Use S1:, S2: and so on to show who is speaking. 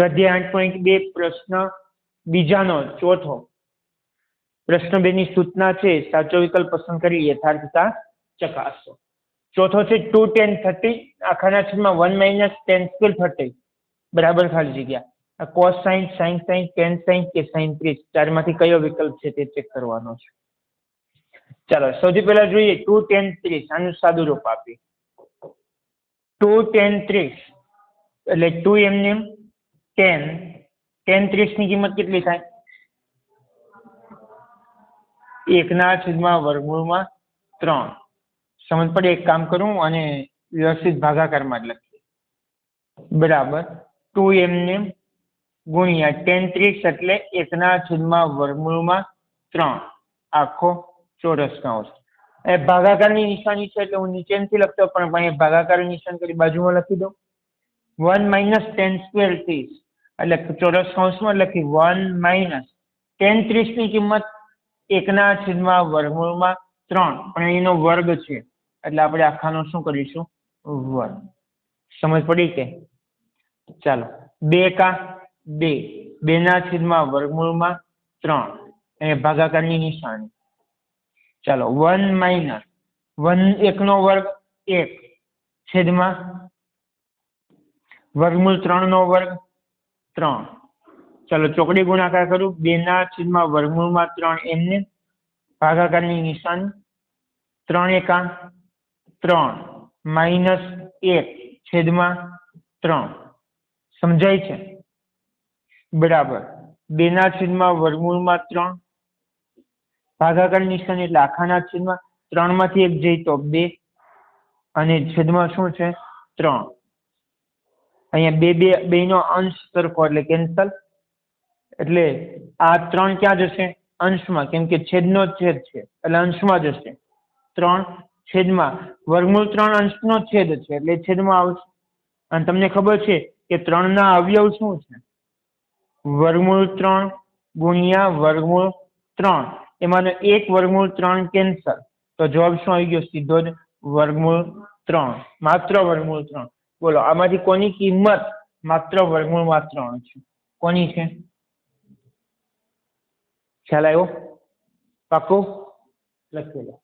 S1: સ્વાધ્યાય આઠ પોઈન્ટ બે પ્રશ્ન, બીજાનો ચોથો. પ્રશ્ન બે ની સૂચના છે, સાચો વિકલ્પ પસંદ કરી યથાર્થતા ચકાસો. ચોથો છે ટુ ટેન થર્ટી આખાના છેદમાં one minus ten scale thirty બરાબર ખાલી જગ્યા. Cos sine sine sine ten sine કે સાઇન ત્રીસ. ચારમાંથી કયો વિકલ્પ છે તે ચેક કરવાનો છે. ચાલો, સૌથી પહેલા જોઈએ ટુ ટેન ત્રીસ. આનું સાદું રૂપ આપીએ. ટુ ટેન ત્રીસ. એટલે ટુ એમને ટેન ટેન ત્રીસની કિંમત કેટલી થાય? એકના છેદમાં વર્ગમૂળમાં ત્રણ. સમજ પડે? એક કામ કરું અને વ્યવસ્થિત ભાગાકારમાં જ લખીએ. બરાબર. ટુ એમને ગુણ્યા ટેન ત્રીસ એટલે એકના છેદમાં વર્ગમૂળમાં ત્રણ. આખો ચોરસ કૌંસ એ ભાગાકારની નિશાની છે એટલે હું નીચેથી લખતો, પણ ભાગાકારની નિશાન કરી બાજુમાં લખી દઉં. વન માઇનસ ટેન સ્ક્વેર ત્રીસ એટલે ચોરસ કૌંસમાં લખી વન માઇનસ ટેન ત્રીસની કિંમત એકના છેદમાં વર્ગમૂળમાં ત્રણ. પણ એનો વર્ગ છે. એટલે આપણે આખાનો શું કરીશું? વર્ગ સમજ પડી કે? ચાલો. બે કા બે. બેના છેદમાં વર્ગમૂળમાં ત્રણ. એ ભાગાકારની નિશાની. ચાલો. વન માઇનસ વન એકનો વર્ગ એક. છેદમાં વર્ગમૂળ ત્રણનો વર્ગ ત્રણ. ચાલો ચોકડી ગુણાકાર કરું. બેના છેદમાં વર્ગમૂળમાં ત્રણ એમને ભાગાકારની નિશાની ત્રણ એકા ત્રણ. માઇનસ એક છેદમાં ત્રણ. સમજાય છે? બરાબર. બેના છેદમાં વર્ગમૂળમાં ત્રણ. ભાગાકાર નિશાન એટલે આખાના છેદમાં ત્રણમાંથી એક જઈ તો બે. અને છેદમાં શું છે? ત્રણ. અહીંયા બે બે, બેનો અંશ સરખો એટલે કેન્સલ એટલે આ ત્રણ ક્યાં જશે? અંશમાં, કેમ કે છેદનો છેદ છે. એટલે અંશમાં જશે. ત્રણ, છેદમાં. વર્ગમૂળ ત્રણ અંશનો છેદ છે, એટલે છેદમાં આવશે. અને તમને ખબર છે કે ત્રણના અવયવ શું છે? વર્ગમૂળ ત્રણ ગુણ્યા વર્ગમૂળ ત્રણ. એમાંનો એક વર્ગમૂળ ત્રણ કેન્સલ તો જવાબ શું આવી ગયો? સીધો જ વર્ગમૂળ ત્રણ. માત્ર વર્ગમૂળ ત્રણ. બોલો, આમાંથી કોની કિંમત માત્ર વર્ગમૂળમાં ત્રણ છે? કોની છે? ખ્યાલ આવ્યો? પાકું લખી લો